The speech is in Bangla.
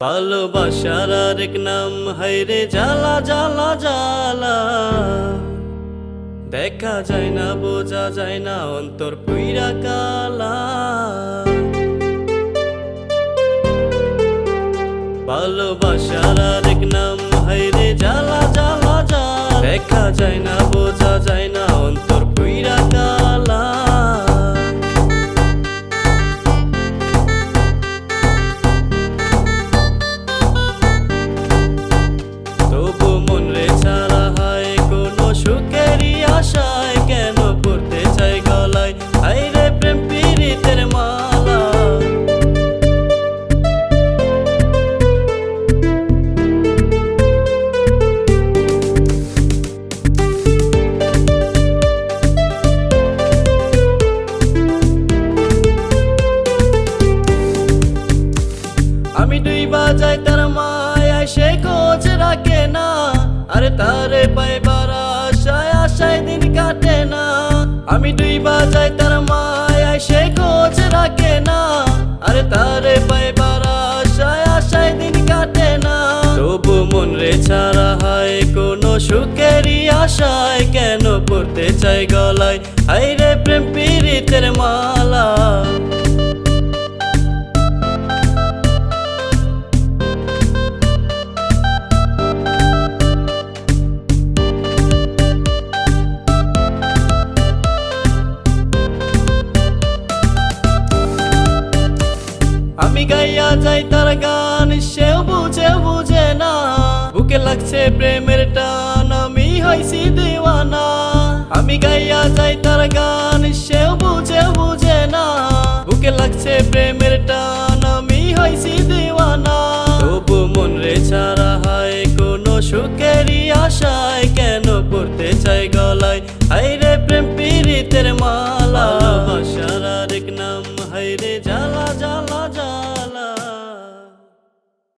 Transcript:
ভালোবাসার আরেক নাম হাইরে জ্বালা জ্বালা জ্বালা। দেখা যায় না, বোঝা যায় না, অন্তর পুইরা কালা। ভালোবাসার আরেক নাম হাইরে জ্বালা জ্বালা জ্বালা। দেখা যায় না, বোঝা যায় না, অন্তর আমি দুই বাজাই তার মায় সে খোঁজ রাখে না। আরে তারে পাইবার আশায় আশায় দিন কাটে না। আমি দুই বাজাই তার মায় সে খোঁজ রাখে না। আরে তারে পাইবার আশায় আশায় দিন কাটে না। তবু মন রে ছাড়া হয় কোনো সুখেরই আশায়। কেন পড়তে চাই গলায়? হাইরে প্রেম পীড়িতের গাইয়া যাই তার গান, সেও বুঝে বুঝে না। বুকে লাগছে প্রেমের টান, আমি হইছি দিওয়ানা। আমি গাইয়া যাই তার গান, সেও বুঝে বুঝে না। বুকে লাগছে প্রেমের টান, আমি হইছি দিওয়ানা। তবু মন রে ছাড়া হয় কোনো সুখেরই আশায়। কেন পড়তে চাই গলায়? হাই রে প্রেম পীড়িতের মালা। ভালোবাসার আরেক নাম হাইরে জ্বালা জ্বালা জ্বালা।